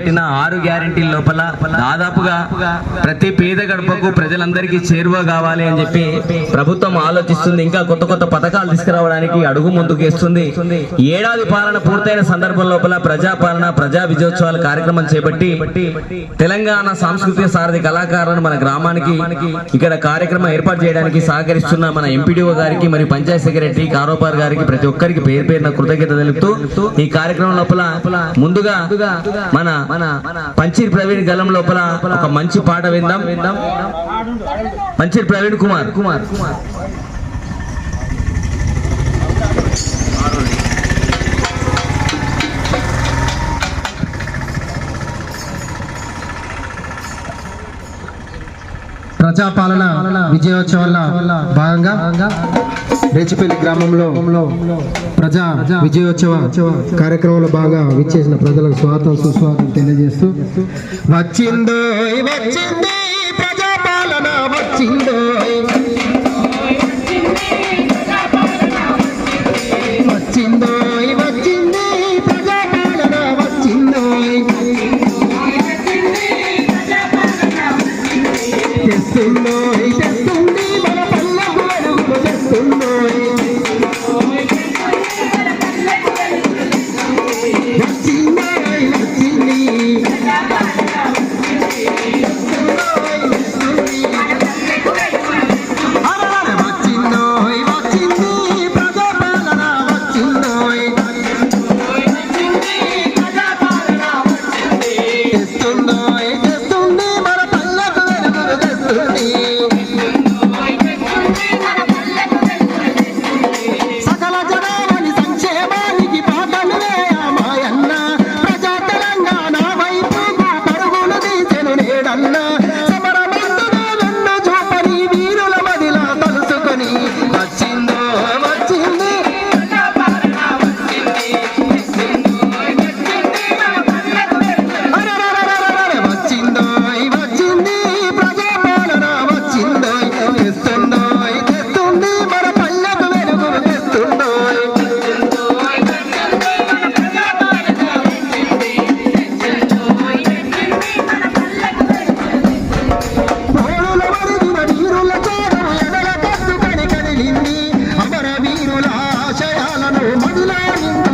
పెట్టిన ఆరు గ్యారంటీ లోపల దాదాపుగా ప్రతి పేద గడపకు ప్రజలందరికీ చేరువ కావాలి అని చెప్పి ప్రభుత్వం ఆలోచిస్తుంది. ఇంకా కొత్త కొత్త పథకాలు తీసుకురావడానికి అడుగు ముందుకు వేస్తుంది. ఏడాది పాలన పూర్తయిన సందర్భం లోపల ప్రజా పాలన ప్రజా విజయోత్సవాల కార్యక్రమం చేపట్టి తెలంగాణ సాంస్కృతిక సారథి కళాకారులను మన గ్రామానికి ఇక్కడ కార్యక్రమం ఏర్పాటు చేయడానికి సహకరిస్తున్న మన ఎంపీడీఓ గారికి మరియు పంచాయత్ సెక్రటరీ కారోపార్ గారికి ప్రతి ఒక్కరికి పేరు పేరున కృతజ్ఞత తెలుపుతూ ఈ కార్యక్రమం లోపల ముందుగా మన మన పంచీర్ ప్రవీణ్ గలం లోపల ఒక మంచి పాట విందాం. విందాం పంచీర్ ప్రవీణ్ కుమార్ కుమార్. ప్రజాపాలన విజయోత్సవాల భాగంగా రేచిపల్లి గ్రామంలో ప్రజా విజయోత్సవ కార్యక్రమంలో బాగా విచ్చేసిన ప్రజలకు స్వాగతం సుస్వాగతం తెలియజేస్తూ వచ్చిందో వచ్చింది ప్రజాపాలన వచ్చిందో వచ్చిందో lying.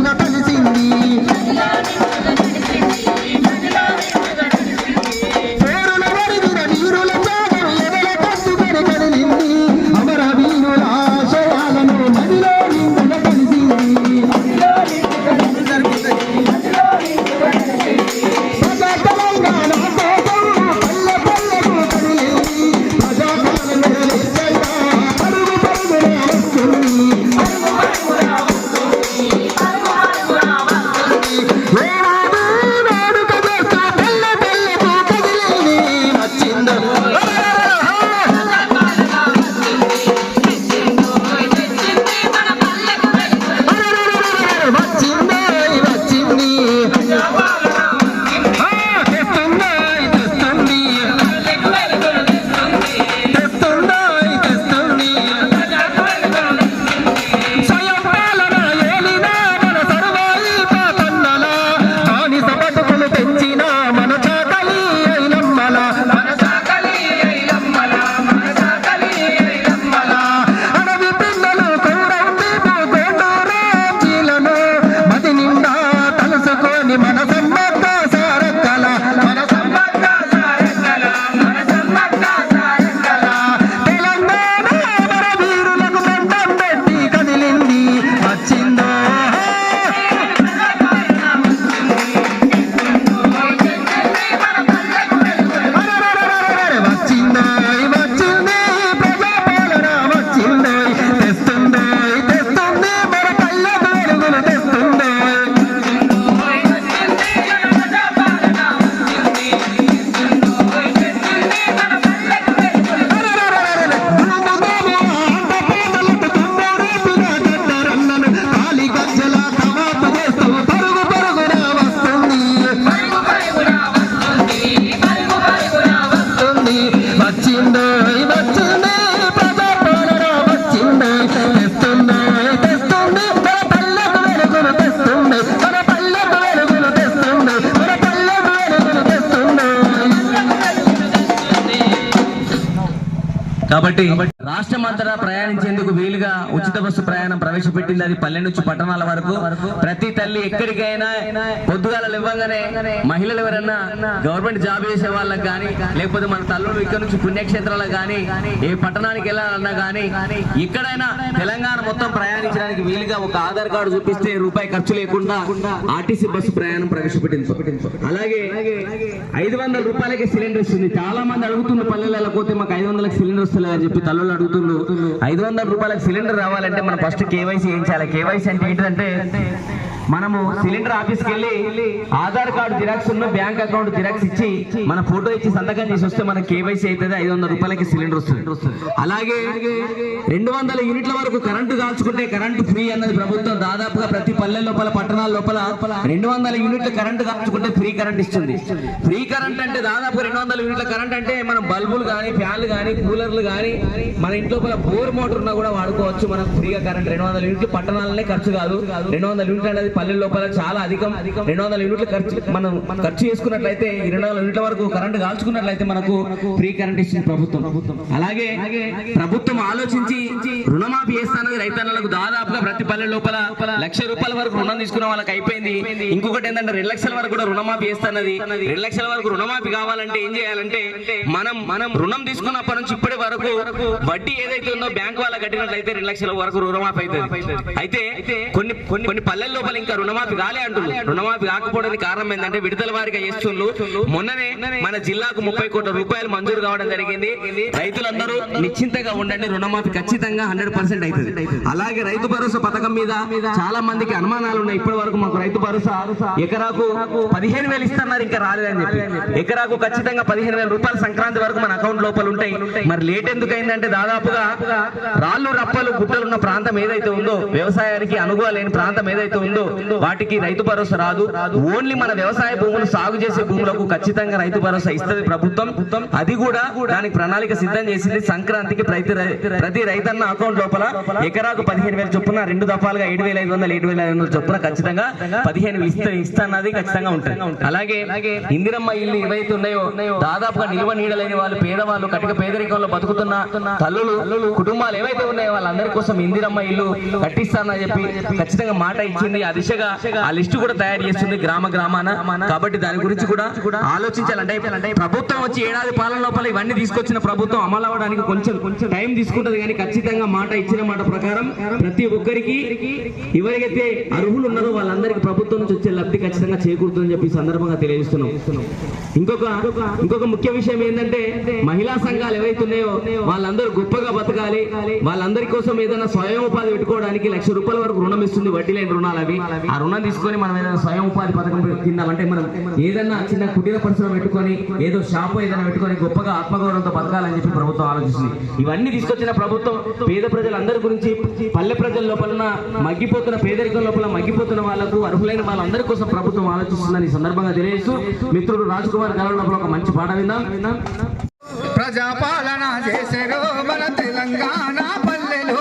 కాబట్టి రాష్ట్రం అంతటా ప్రయాణించేందుకు వీలుగా ఉచిత బస్సు ప్రయాణం ప్రవేశపెట్టింది. అది పల్లె నుంచి పట్టణాల వరకు. ప్రతి తల్లి ఎక్కడికైనా పొద్దుగాల ఇవ్వగానే మహిళలు ఎవరైనా గవర్నమెంట్ జాబ్ చేసే వాళ్ళకి కానీ లేకపోతే మన తల్లుడు ఇక్కడ నుంచి పుణ్యక్షేత్రాలకు కానీ ఏ పట్టణానికి వెళ్ళాలన్నా కానీ ఎక్కడైనా తెలంగాణ మొత్తం ప్రయాణించడానికి వీలుగా ఒక ఆధార్ కార్డు చూపిస్తే రూపాయి ఖర్చు లేకుండా ఆర్టీసీ బస్సు ప్రయాణం ప్రవేశపెట్టింది. అలాగే ఐదు వందల రూపాయలకి సిలిండర్ ఇస్తుంది. చాలా మంది అడుగుతున్న పల్లెలలో పోతే మాకు ఐదు వందలకి సిలిండర్ వస్తలేదు అని చెప్పి తల్లులు అడుగుతుండ్రు ఐదు వందల రూపాయలకు సిలిండర్ రావాలంటే మనం ఫస్ట్ కేవైసీ చేయించాలి కేవైసీ అంటే ఏంటంటే మనము సిలిండర్ ఆఫీస్కి వెళ్ళి ఆధార్ కార్డు జిరాక్స్ ఉన్న బ్యాంక్ అకౌంట్ జిరాక్స్ ఇచ్చి మన ఫోటో ఇచ్చి సంతకం చేసి వస్తే మన కేవైసీ అవుతుంది ఐదు వందల రూపాయలకి సిలిండర్ వస్తుంది. అలాగే రెండు వందల యూనిట్ల వరకు కరెంటు దాల్చుకుంటే కరెంటు ఫ్రీ అన్నది ప్రభుత్వం దాదాపుగా ప్రతి పల్లె లోపల పట్టణాల లోపల రెండు వందల యూనిట్ల కరెంటు కాల్చుకుంటే ఫ్రీ కరెంట్ ఇస్తుంది. ఫ్రీ కరెంట్ అంటే దాదాపు రెండు వందల యూనిట్ల కరెంట్ అంటే మనం బల్బులు కానీ ఫ్యాన్లు కానీ కూలర్లు కానీ మన ఇంట్లో బోర్ మోటార్ ఉన్నా కూడా వాడుకోవచ్చు. మనం ఫ్రీగా కరెంట్ రెండు వందల యూనిట్లు పట్టణాలనే ఖర్చు కాదు. రెండు వందల యూనిట్లు అనేది పల్లె లోపల చాలా అధికం. రెండు వందల యూనిట్లు ఖర్చు మనం ఖర్చు చేసుకున్నట్లయితే ఈ రెండు వందల యూనిట్ల వరకు కరెంటు కాల్చుకున్నట్లయితే మనకు ఫ్రీ కరెంట్ ఇచ్చింది ప్రభుత్వం. అలాగే ప్రభుత్వం ఆలోచించి రుణమాఫీ చేస్తానని రైతన్నలకు దాదాపుగా ప్రతి పల్లె లోపల లక్ష రూపాయల వరకు రుణం తీసుకున్న వాళ్ళకి అయిపోయింది. ఇంకొకటి ఏంటంటే రెండు లక్షల వరకు కూడా రుణమాఫీ చేస్తానది రెండు లక్షల వరకు రుణమాఫీ కావాలంటే ఏం చేయాలంటే మనం మనం రుణం తీసుకున్నప్పటి నుంచి ఇప్పటి వరకు వడ్డీ ఏదైతే ఉందో బ్యాంక్ వాళ్ళ కట్టినట్లయితే రెండు లక్షల వరకు రుణమాఫీ అవుతుంది. అయితే కొన్ని కొన్ని కొన్ని పల్లెల లోపల ఇంకా రుణమాఫీ కాలే అంటున్నారు. రుణమాఫీ కాకపోవడానికి కారణం ఏంటంటే విడుదల వారిగా చేస్తుండ్రు. మొన్ననే మన జిల్లాకు ముప్పై కోట్ల రూపాయలు మంజూరు కావడం జరిగింది. రైతులందరూ నిశ్చింతగా ఉండండి రుణమాఫీ ఖచ్చితంగా హండ్రెడ్ పర్సెంట్ అవుతుంది. అలాగే రైతు భరోసా పథకం మీద చాలా మందికి అనుమానాలు ఉన్నాయి. ఇప్పటి వరకు మాకు రైతు భరోసా ఎకరాకు పదిహేను వేలు ఇస్తున్నారు ఇంకా రాలేదని చెప్పి. ఎకరాకు ఖచ్చితంగా పదిహేను వేల రూపాయలు సంక్రాంతి వరకు మన అకౌంట్ లోపల ఉంటాయి. మరి లేట్ ఎందుకు అయిందంటే దాదాపుగా రాళ్ళు రప్పలు గుట్టలు ఉన్న ప్రాంతం ఏదైతే ఉందో వ్యవసాయానికి అనుకోలేని ప్రాంతం ఏదైతే ఉందో వాటికి రైతు భరోసా రాదు. ఓన్లీ మన వ్యవసాయ భూములు సాగు చేసే భూములకు ఖచ్చితంగా రైతు భరోసా ఇస్తుంది ప్రభుత్వం. అది కూడా దానికి ప్రణాళిక సిద్ధం చేసింది సంక్రాంతికి ప్రతి ప్రతి రైతన్న అకౌంట్ లోపల ఎకరాకు పదిహేను వేల చొప్పున రెండు దఫాలుగా ఏడు వేల ఐదు వందలు ఏడు వేల ఐదు వందల చొప్పున ఖచ్చితంగా పదిహేను ఇస్తా ఇస్తాన్నది ఖచ్చితంగా ఉంటుంది. అలాగే ఇందిరమ్మ ఇల్లు ఏవైతే ఉన్నాయో దాదాపుగా నిల్వ నీడలేని వాళ్ళు పేదవాళ్ళు కటిక పేదరికంలో బతుకుతున్న తల్లులు కుటుంబాలు ఏవైతే ఉన్నాయో వాళ్ళందరి కోసం ఇందిరమ్మ ఇల్లు కట్టిస్తానని చెప్పి ఖచ్చితంగా మాట ఇచ్చింది. దిశగా ఆ లిస్టు కూడా తయారు చేస్తుంది గ్రామ గ్రామాన. కాబట్టి దాని గురించి కూడా ఆలోచించాలంటే ప్రభుత్వం వచ్చి ఏడాది పాలన లోపల ఇవన్నీ తీసుకొచ్చిన ప్రభుత్వం అమలు అవ్వడానికి కొంచెం కొంచెం టైం తీసుకుంటది కానీ ఖచ్చితంగా మాట ఇచ్చిన మాట ప్రకారం ప్రతి ఒక్కరికి ఎవరికైతే అర్హులు ఉన్నారో వాళ్ళందరికీ ప్రభుత్వం నుంచి వచ్చే లబ్ధి ఖచ్చితంగా చేకూరుతుందని చెప్పి సందర్భంగా తెలియజేస్తున్నాం. ఇంకొక ఇంకొక ముఖ్య విషయం ఏంటంటే మహిళా సంఘాలు ఏవైతున్నాయో వాళ్ళందరూ గొప్పగా బతకాలి. వాళ్ళందరి కోసం ఏదైనా స్వయం ఉపాధి పెట్టుకోవడానికి లక్ష రూపాయల వరకు రుణం ఇస్తుంది వడ్డీ లేని రుణాలు అవి. ఆ రుణం తీసుకొని మనం ఏదైనా స్వయం ఉపాధి పథకం కింద మనం ఏదైనా చిన్న కుటీర పరిశ్రమ పెట్టుకొని ఏదో షాపు ఏదైనా పెట్టుకొని గొప్పగా ఆత్మగౌరవంతో బతకాలని చెప్పి ప్రభుత్వం ఆలోచిస్తుంది. ఇవన్నీ తీసుకొచ్చిన ప్రభుత్వం పేద ప్రజలందరి గురించి పల్లె ప్రజల లోపల మగ్గిపోతున్న పేదరికం లోపల మగ్గిపోతున్న వాళ్ళకు అర్హులైన వాళ్ళందరి కోసం ప్రభుత్వం ఆలోచిస్తుందని సందర్భంగా తెలియజేస్తూ మిత్రుడు రాజ్ కుమార్ గారి ఒక మంచి పాట విందాం. ప్రజాపాలన చేసేరో మన తెలంగాణ పల్లెలో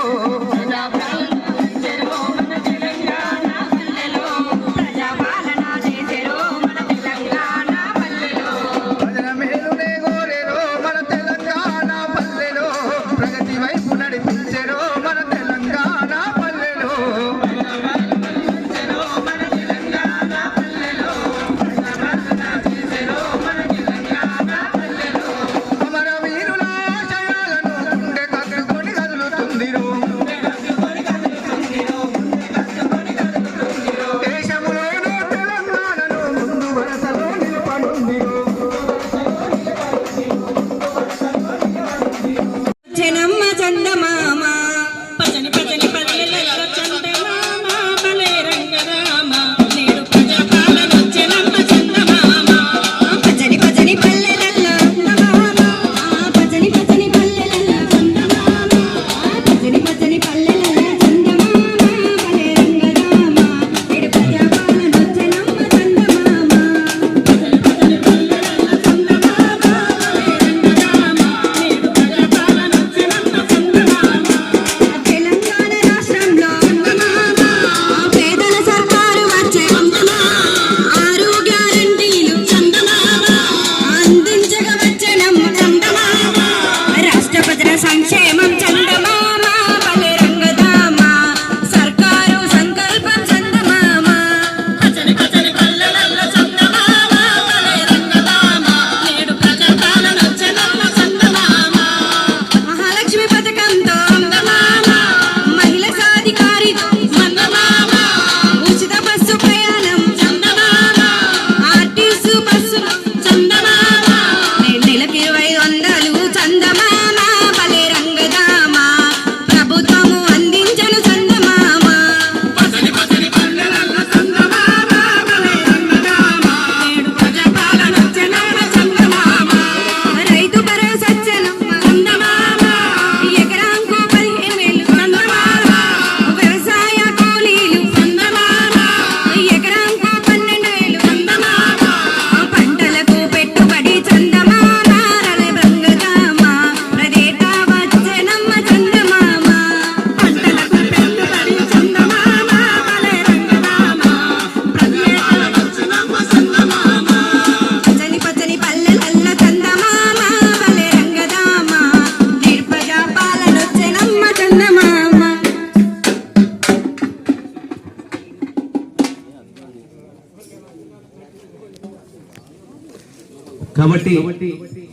కాబట్టి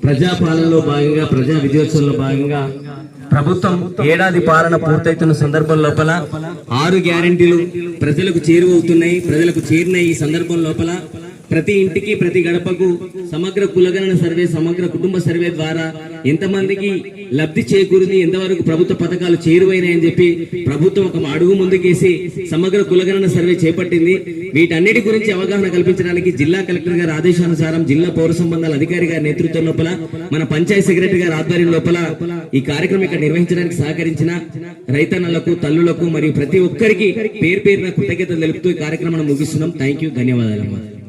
ప్రజాపాలనలో భాగంగా ప్రజా విజయోత్సవంలో భాగంగా ప్రభుత్వం ఏడాది పాలన పూర్తయితున్న సందర్భం లోపల ఆరు గ్యారెంటీలు ప్రజలకు చేరువవుతున్నాయి ప్రజలకు చేరిన ఈ సందర్భం లోపల ప్రతి ఇంటికి ప్రతి గడపకు సమగ్ర కులగణన సర్వే సమగ్ర కుటుంబ సర్వే ద్వారా ఎంతమందికి లబ్ధి చేకూరింది ఎంతవరకు ప్రభుత్వ పథకాలు చేరువైనాయని చెప్పి ప్రభుత్వం ఒక అడుగు ముందుకేసి సమగ్ర కులగణన సర్వే చేపట్టింది. వీటన్నిటి గురించి అవగాహన కల్పించడానికి జిల్లా కలెక్టర్ గారి ఆదేశానుసారం జిల్లా పౌర సంబంధాల అధికారి గారి నేతృత్వం లోపల మన పంచాయత్ సెక్రటరీ గారి ఆధ్వర్యం లోపల ఈ కార్యక్రమం ఇక్కడ నిర్వహించడానికి సహకరించిన రైతన్నలకు తల్లులకు మరియు ప్రతి ఒక్కరికి పేరు పేరున కృతజ్ఞతలు తెలుపుతూ ఈ కార్యక్రమాన్ని ముగిస్తున్నాం. థ్యాంక్ యూ ధన్యవాదాలు